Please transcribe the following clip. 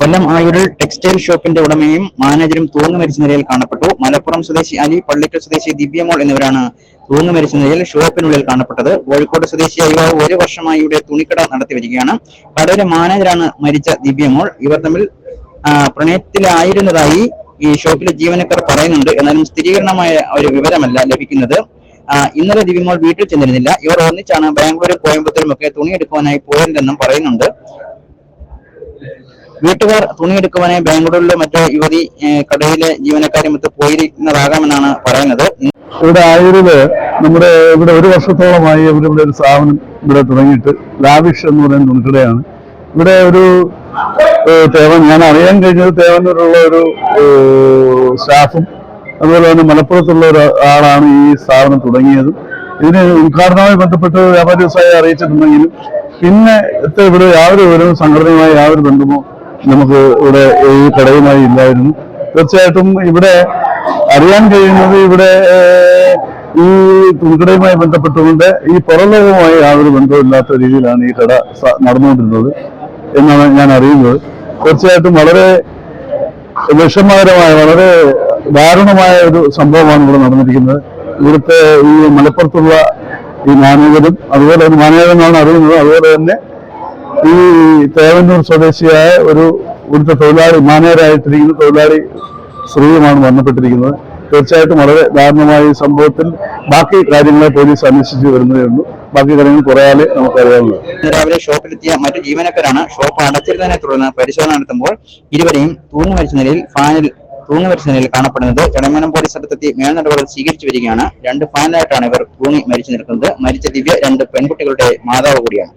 കൊല്ലം ആയൂരിൽ textile ഷോപ്പിന്റെ ഉടമയും മാനേജരും തൂങ്ങി മരിച്ച നിലയിൽ കാണപ്പെട്ടു. മലപ്പുറം സ്വദേശി അലി പള്ളിക്കൽ സ്വദേശി ദിവ്യമോൾ എന്നിവരാണ് തൂങ്ങി മരിച്ച നിലയിൽ ഷോപ്പിനുള്ളിൽ കാണപ്പെട്ടത്. കോഴിക്കോട് സ്വദേശിയായ യുവാവ് ഒരു വർഷമായി ഇവിടെ തുണിക്കട നടത്തി വരികയാണ്. കടയിലെ മാനേജറാണ് മരിച്ച ദിവ്യമോൾ ഇവർ തമ്മിൽ പ്രണയത്തിലായിരുന്നതായി ഈ ഷോപ്പിലെ ജീവനക്കാർ പറയുന്നുണ്ട്. എന്നാലും സ്ഥിരീകരണമായ ഒരു വിവരമല്ല ലഭിക്കുന്നത്. ഇന്നലെ ദിവ്യമോൾ വീട്ടിൽ ചെന്നിരുന്നില്ല. ഇവർ ഒന്നിച്ചാണ് ബാംഗ്ലൂരും കോയമ്പത്തൂരും ഒക്കെ തുണിയെടുക്കുവാനായി പോയതെന്നും പറയുന്നുണ്ട്. വീട്ടുകാർ തുണിയെടുക്കുവാനെ ബാംഗ്ലൂരിലെ മറ്റേ യുവതി കടയിലെ ജീവനക്കാരുമൊത്ത് പോയിരിക്കുന്നതാകാമെന്നാണ് പറയുന്നത്. ഇവിടെ ആയൂരിൽ നമ്മുടെ ഇവിടെ ഒരു വർഷത്തോളമായി ഇവിടെ ഒരു സ്ഥാപനം ഇവിടെ തുടങ്ങിയിട്ട് ലാവിഷ് എന്ന് പറയുന്ന തുണിക്കടയാണ്. ഇവിടെ ഒരു തേവൻ ഞാൻ അറിയാൻ കഴിഞ്ഞത് തേവനൂരുള്ള ഒരു സ്റ്റാഫും അതുപോലെ തന്നെ മലപ്പുറത്തുള്ള ഒരു ആളാണ് ഈ സ്ഥാപനം തുടങ്ങിയത്. ഇതിന് ഉദ്ഘാടനവുമായി ബന്ധപ്പെട്ട് വ്യാപാര വ്യവസായം അറിയിച്ചിട്ടുണ്ടെങ്കിലും പിന്നെ ഇവിടെ യാതൊരു വിവരവും സംഘടനയുമായി യാതൊരു ബന്ധമോ നമുക്ക് ഇവിടെ ഈ കടയുമായി ഇല്ലായിരുന്നു. തീർച്ചയായിട്ടും ഇവിടെ അറിയാൻ കഴിയുന്നത് ഇവിടെ ഈ തുണിക്കടയുമായി ബന്ധപ്പെട്ടുകൊണ്ട് ഈ പുറലോകവുമായി യാതൊരു ബന്ധമില്ലാത്ത രീതിയിലാണ് ഈ കട നടന്നുകൊണ്ടിരുന്നത് എന്നാണ് ഞാൻ അറിയുന്നത്. തീർച്ചയായിട്ടും വളരെ വിഷമകരമായ വളരെ ദാരുണമായ ഒരു സംഭവമാണ് ഇവിടെ നടന്നിരിക്കുന്നത്. ഇവിടുത്തെ ഈ മലപ്പുറത്തുള്ള ഈ മാനേജരും അതുപോലെ തന്നെ മാനേജരെന്നാണ് അറിയുന്നത്. അതുപോലെ തന്നെ ഈ തേവന്നൂർ സ്വദേശിയായ ഒരു ഇവിടുത്തെ തൊഴിലാളി മാനേരായിട്ടിരിക്കുന്ന തൊഴിലാളി സ്ത്രീയുമാണ് മരണപ്പെട്ടിരിക്കുന്നത്. തീർച്ചയായിട്ടും വളരെ ദാരുണമായ ഈ സംഭവത്തിൽ ബാക്കി കാര്യങ്ങളെ പോലീസ് അന്വേഷിച്ച് വരുന്നതേ ഉള്ളൂ. ബാക്കി കാര്യങ്ങൾ കുറയാതെ നമുക്കറിയാവുന്നത് രാവിലെ ഷോപ്പിലെത്തിയ മറ്റു ജീവനക്കാരാണ് ഷോപ്പ് അടച്ചിരുന്നതിനെ തുടർന്ന് പരിശോധന നടത്തുമ്പോൾ ഇരുവരെയും തൂങ്ങി മരിച്ച നിലയിൽ ഫാനിൽ തൂങ്ങി മരിച്ച നിലയിൽ കാണപ്പെടുന്നത് ചടമനം പോലീസ് സ്ഥലത്തെത്തി മേൽനടപടികൾ സ്വീകരിച്ചു വരികയാണ്. രണ്ട് ഫാനിലായിട്ടാണ് ഇവർ തൂങ്ങി മരിച്ചു നിൽക്കുന്നത്. മരിച്ച ദിവ്യ രണ്ട് പെൺകുട്ടികളുടെ മാതാവ് കൂടിയാണ്.